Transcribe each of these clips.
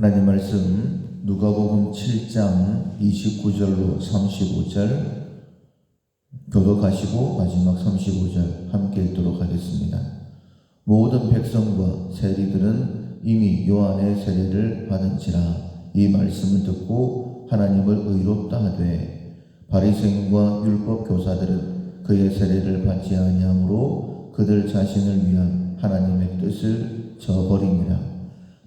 하나님 말씀 누가복음 7장 29절로 35절 교독하시고 마지막 35절 함께 읽도록 하겠습니다. 모든 백성과 세리들은 이미 요한의 세례를 받은지라 이 말씀을 듣고 하나님을 의롭다 하되 바리새인과 율법 교사들은 그의 세례를 받지 아니하므로 그들 자신을 위한 하나님의 뜻을 저버리니라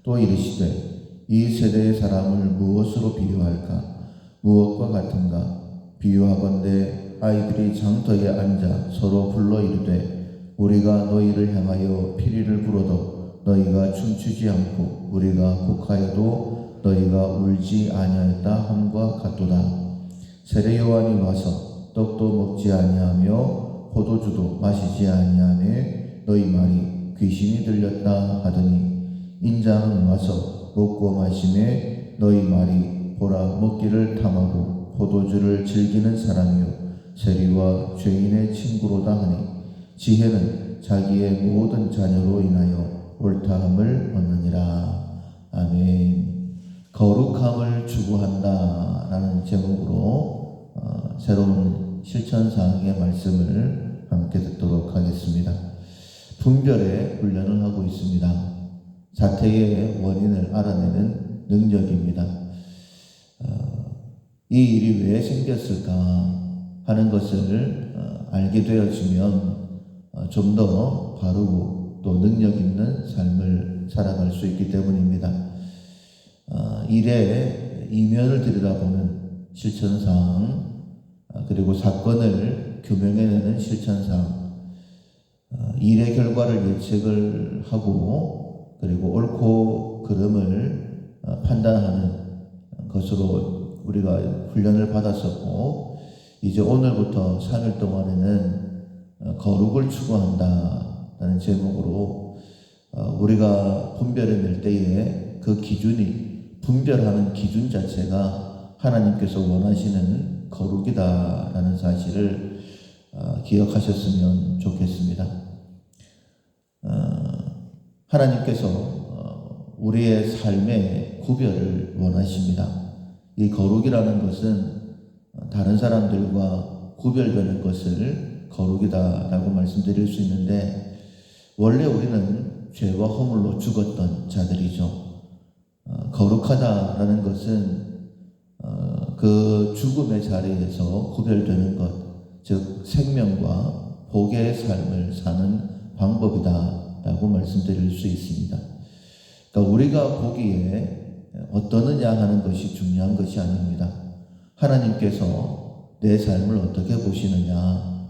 또 이르시되 이 세대의 사람을 무엇으로 비유할까? 무엇과 같은가? 비유하건대 아이들이 장터에 앉아 서로 불러 이르되 우리가 너희를 향하여 피리를 불어도 너희가 춤추지 않고 우리가 곡하여도 너희가 울지 아니하였다 함과 같도다. 세례 요한이 와서 떡도 먹지 아니하며 포도주도 마시지 아니하며 너희 말이 귀신이 들렸다 하더니 인자는 와서 먹고 마시매 너희 말이 보라 먹기를 탐하고 포도주를 즐기는 사람이요 세리와 죄인의 친구로다 하니 지혜는 자기의 모든 자녀로 인하여 옳다함을 얻느니라 아멘. 거룩함을 추구한다라는 제목으로 어, 새로운 실천 사항의 말씀을 함께 듣도록 하겠습니다. 분별의 훈련을 하고 있습니다. 사태의 원인을 알아내는 능력입니다. 어, 이 일이 왜 생겼을까 하는 것을 어, 알게 되어지면 어, 좀더 바르고 또 능력 있는 삶을 살아갈 수 있기 때문입니다. 어, 일의 이면을 들여다보는 실천사항, 어, 그리고 사건을 규명해내는 실천사항, 어, 일의 결과를 예측을 하고, 그리고 옳고 그름을 어, 판단하는 것으로 우리가 훈련을 받았었고, 이제 오늘부터 3일 동안에는 어, 거룩을 추구한다라는 제목으로 어, 우리가 분별을 낼 때에 그 기준이 분별하는 기준 자체가 하나님께서 원하시는 거룩이다라는 사실을 어, 기억하셨으면 좋겠습니다. 어, 하나님께서 어, 우리의 삶의 구별을 원하십니다. 이 거룩이라는 것은 어, 다른 사람들과 구별되는 것을 거룩이다라고 말씀드릴 수 있는데 원래 우리는 죄와 허물로 죽었던 자들이죠. 어, 거룩하다라는 것은 어, 그 죽음의 자리에서 구별되는 것, 즉 생명과 복의 삶을 사는 방법이다 라고 말씀드릴 수 있습니다. 그러니까 우리가 보기에 어떠느냐 하는 것이 중요한 것이 아닙니다. 하나님께서 내 삶을 어떻게 보시느냐,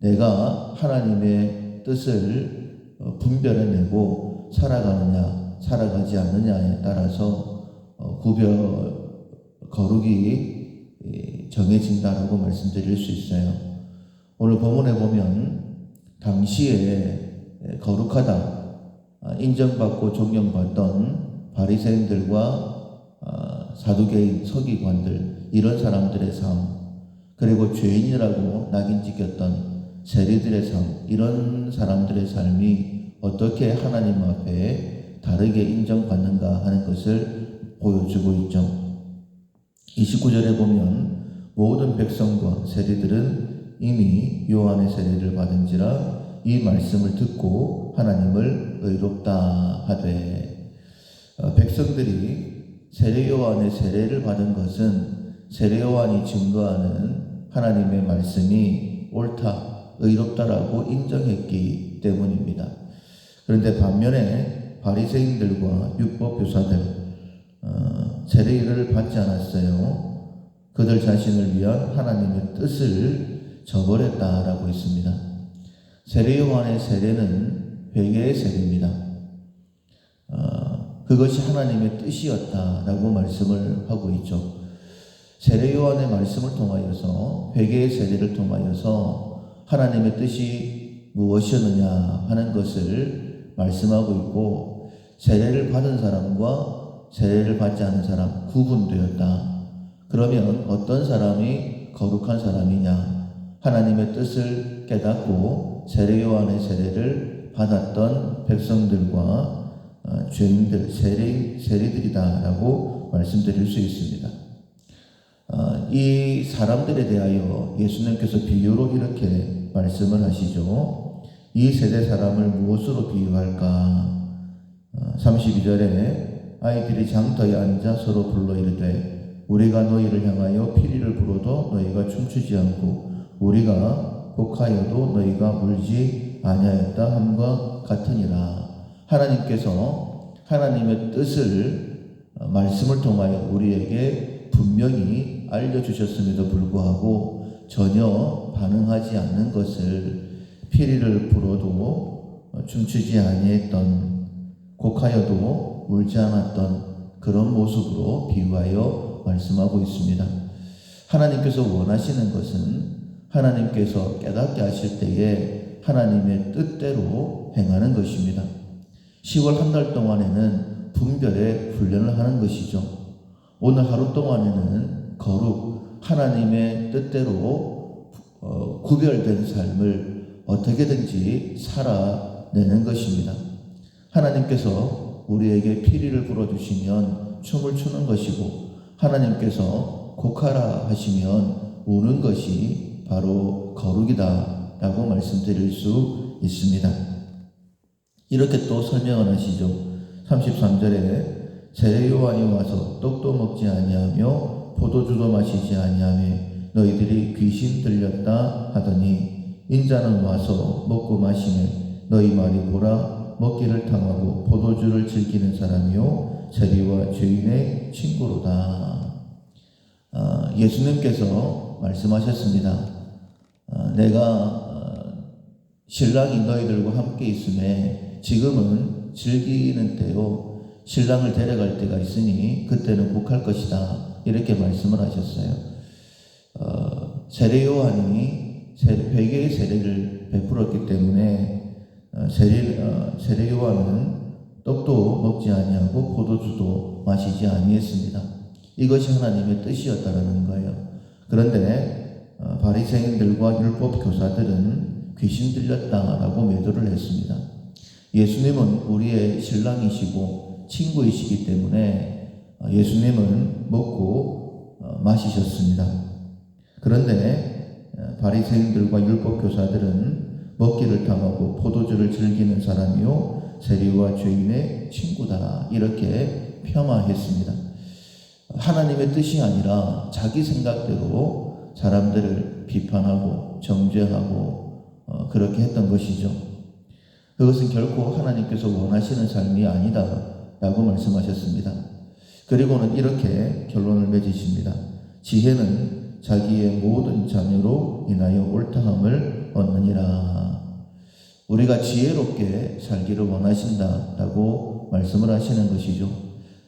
내가 하나님의 뜻을 어, 분별해내고 살아가느냐, 살아가지 않느냐에 따라서 어, 구별 거룩이 예, 정해진다라고 말씀드릴 수 있어요. 오늘 본문에 보면 당시에 예, 거룩하다 아, 인정받고 존경받던 바리새인들과 아, 사두개인 서기관들 이런 사람들의 삶 그리고 죄인이라고 낙인 찍혔던 세리들의 삶 이런 사람들의 삶이 어떻게 하나님 앞에 다르게 인정받는가 하는 것을 보여주고 있죠. 29절에 보면 모든 백성과 세리들은 이미 요한의 세례를 받은지라 이 말씀을 듣고 하나님을 의롭다 하되 어, 백성들이 세례 요한의 세례를 받은 것은 세례 요한이 증거하는 하나님의 말씀이 옳다 의롭다라고 인정했기 때문입니다. 그런데 반면에 바리새인들과 율법 교사들 어, 세례를 받지 않았어요. 그들 자신을 위한 하나님의 뜻을 저버렸다라고 했습니다. 세례 요한의 세례는 회개의 세례입니다. 어, 그것이 하나님의 뜻이었다라고 말씀을 하고 있죠. 세례 요한의 말씀을 통하여서 회개의 세례를 통하여서 하나님의 뜻이 무엇이었느냐 하는 것을 말씀하고 있고 세례를 받은 사람과 세례를 받지 않은 사람 구분되었다. 그러면 어떤 사람이 거룩한 사람이냐? 하나님의 뜻을 깨닫고 세례 요한의 세례를 받았던 백성들과 어, 죄인들, 세리, 세리들이다라고 말씀드릴 수 있습니다. 어, 이 사람들에 대하여 예수님께서 비유로 이렇게 말씀을 하시죠. 이 세대 사람을 무엇으로 비유할까? 어, 32절에 아이들이 장터에 앉아 서로 불러 이르되 우리가 너희를 향하여 피리를 불어도 너희가 춤추지 않고 우리가 곡하여도 너희가 울지 아니하였다 함과 같으니라. 하나님께서 하나님의 뜻을 어, 말씀을 통하여 우리에게 분명히 알려주셨음에도 불구하고 전혀 반응하지 않는 것을 피리를 불어도 어, 춤추지 아니했던 곡하여도 울지 않았던 그런 모습으로 비유하여 말씀하고 있습니다. 하나님께서 원하시는 것은 하나님께서 깨닫게 하실 때에 하나님의 뜻대로 행하는 것입니다. 10월 한 달 동안에는 분별의 훈련을 하는 것이죠. 오늘 하루 동안에는 거룩 하나님의 뜻대로 어, 구별된 삶을 어떻게든지 살아내는 것입니다. 하나님께서 우리에게 피리를 불어주시면 춤을 추는 것이고 하나님께서 곡하라 하시면 우는 것이 바로 거룩이다 라고 말씀드릴 수 있습니다. 이렇게 또 설명을 하시죠. 33절에 세례 요한이 와서 떡도 먹지 아니하며 포도주도 마시지 아니하며 너희들이 귀신 들렸다 하더니 인자는 와서 먹고 마시네 너희 말이 뭐라 먹기를 탐하고 포도주를 즐기는 사람이요 세리와 죄인의 친구로다. 아, 예수님께서 말씀하셨습니다. 아, 내가 어, 신랑이 너희들과 함께 있음에 지금은 즐기는 때요 신랑을 데려갈 때가 있으니 그때는 복할 것이다 이렇게 말씀을 하셨어요. 어, 세례 요한이 회개의 세례를 베풀었기 때문에 어, 세례 어, 세례 요한은 떡도 먹지 아니하고 포도주도 마시지 아니했습니다. 이것이 하나님의 뜻이었다라는 거예요. 그런데 어, 바리새인들과 율법 교사들은 귀신 들렸다라고 매도를 했습니다. 예수님은 우리의 신랑이시고 친구이시기 때문에 어, 예수님은 먹고 어, 마시셨습니다. 그런데 어, 바리새인들과 율법 교사들은 먹기를 탐하고 포도주를 즐기는 사람이요 세리와 죄인의 친구다 이렇게 폄하했습니다. 하나님의 뜻이 아니라 자기 생각대로 사람들을 비판하고 정죄하고 그렇게 했던 것이죠. 그것은 결코 하나님께서 원하시는 삶이 아니다. 라고 말씀하셨습니다. 그리고는 이렇게 결론을 맺으십니다. 지혜는 자기의 모든 자녀로 인하여 옳다함을 얻느니라. 우리가 지혜롭게 살기를 원하신다. 라고 말씀을 하시는 것이죠.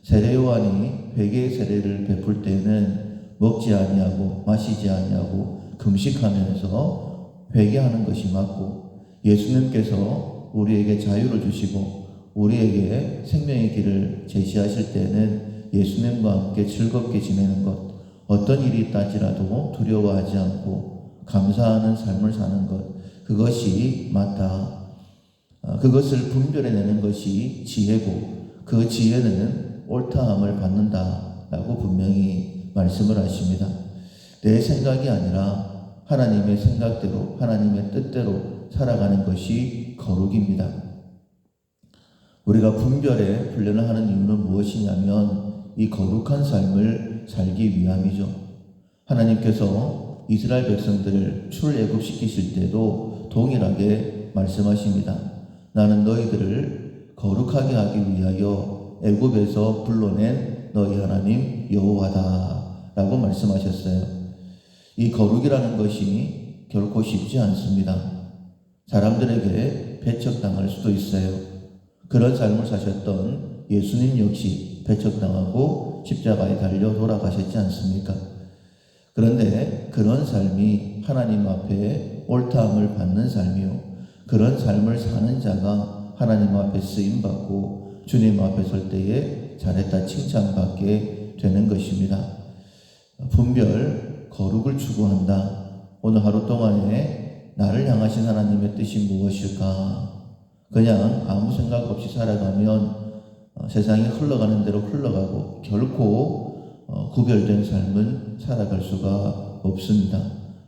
세례 요한이 회개의 세례를 베풀 때에는 먹지 아니하고 마시지 아니하고 금식하면서 회개하는 것이 맞고 예수님께서 우리에게 자유를 주시고 우리에게 생명의 길을 제시하실 때는 예수님과 함께 즐겁게 지내는 것, 어떤 일이 있다지라도 두려워하지 않고 감사하는 삶을 사는 것, 그것이 맞다. 어, 그것을 분별해내는 것이 지혜고, 그 지혜는 옳다함을 받는다라고 분명히 말씀을 하십니다. 내 생각이 아니라 하나님의 생각대로, 하나님의 뜻대로 살아가는 것이 거룩입니다. 우리가 분별의 훈련을 하는 이유는 무엇이냐면 이 거룩한 삶을 살기 위함이죠. 하나님께서 이스라엘 백성들을 출애굽시키실 때도 동일하게 말씀하십니다. 나는 너희들을 거룩하게 하기 위하여 애굽에서 불러낸 너희 하나님 여호와다 라고 말씀하셨어요. 이 거룩이라는 것이 결코 쉽지 않습니다. 사람들에게 배척당할 수도 있어요. 그런 삶을 사셨던 예수님 역시 배척당하고 십자가에 달려 돌아가셨지 않습니까? 그런데 그런 삶이 하나님 앞에 옳다함을 받는 삶이요. 그런 삶을 사는 자가 하나님 앞에 쓰임 받고 주님 앞에 설 때에 잘했다 칭찬받게 되는 것입니다. 분별 거룩을 추구한다. 오늘 하루 동안에 나를 향하신 하나님의 뜻이 무엇일까? 그냥 아무 생각 없이 살아가면 어, 세상이 흘러가는 대로 흘러가고 결코 어, 구별된 삶은 살아갈 수가 없습니다.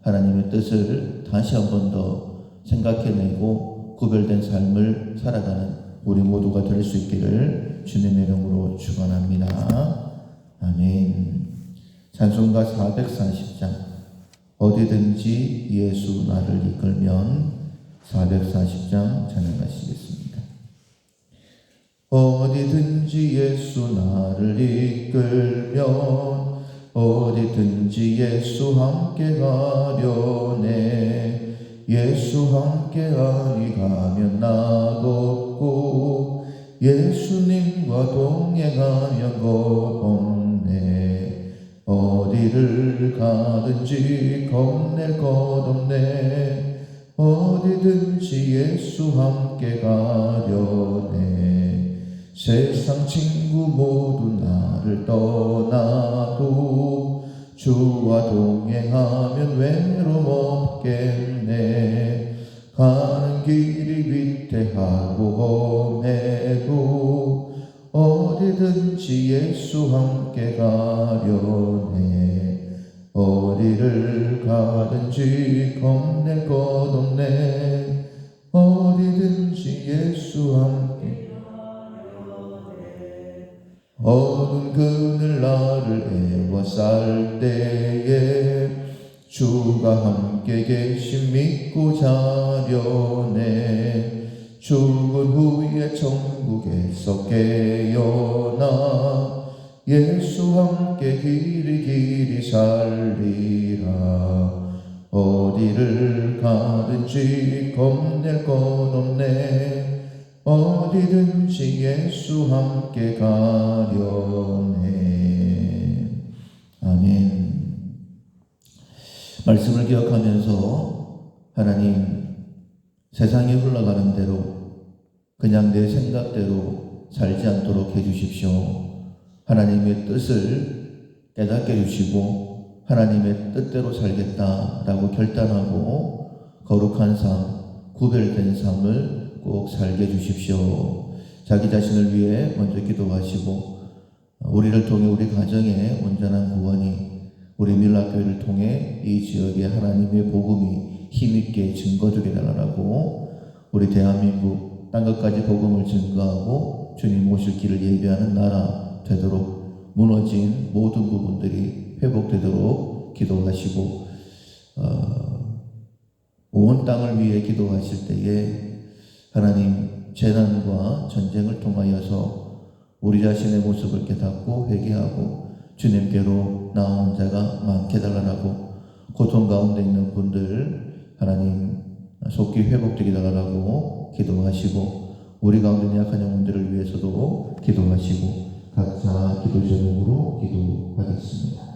하나님의 뜻을 다시 한 번 더 생각해내고 구별된 삶을 살아가는 우리 모두가 될 수 있기를 주님의 이름으로 축원합니다. 아멘. 찬송가 440장 어디든지 예수 나를 이끌면 440장 찬양하시겠습니다. 어디든지 예수 나를 이끌면 어디든지 예수 함께 가려네 예수 함께 아니 가면 나겁고 예수님과 동행하면 겁없네 어디를 가든지 겁낼 것 없네. 어디든지 예수 함께 가려네. 세상 친구 모두 나를 떠나도 주와 동행하면 외로움 없겠네. 가는 길이 위태하고 험해도 어디든지 예수 함께 가려네. 어디를 가든지 겁낼 것 없네. 어디든지 예수 함께 어두운 그늘 나를 애워쌀 때에 주가 함께 계심 믿고 자려네 죽은 후에 천국에서 깨어나 예수 함께 길이 길이 살리라 어디를 가든지 겁낼 것 없네 어디든지 예수 함께 가려네. 아멘. 말씀을 기억하면서 하나님 세상이 흘러가는 대로 그냥 내 생각대로 살지 않도록 해주십시오. 하나님의 뜻을 깨닫게 해주시고 하나님의 뜻대로 살겠다라고 결단하고 거룩한 삶, 구별된 삶을 꼭 살게 해주십시오. 자기 자신을 위해 먼저 기도하시고 우리를 통해 우리 가정의 온전한 구원이 우리 밀라교회를 통해 이 지역에 하나님의 복음이 힘있게 증거되게 달라고 우리 대한민국 땅 끝까지 복음을 증거하고 주님 오실 길을 예비하는 나라 되도록 무너진 모든 부분들이 회복되도록 기도하시고 어, 온 땅을 위해 기도하실 때에 하나님 재난과 전쟁을 통하여서 우리 자신의 모습을 깨닫고 회개하고 주님께로 나오는 자가 많게 달라고 고통 가운데 있는 분들 하나님 속히 회복되게 달라고 기도하시고 우리 가운데 약한 영혼들을 위해서도 기도하시고 각자 기도 제목으로 기도하겠습니다.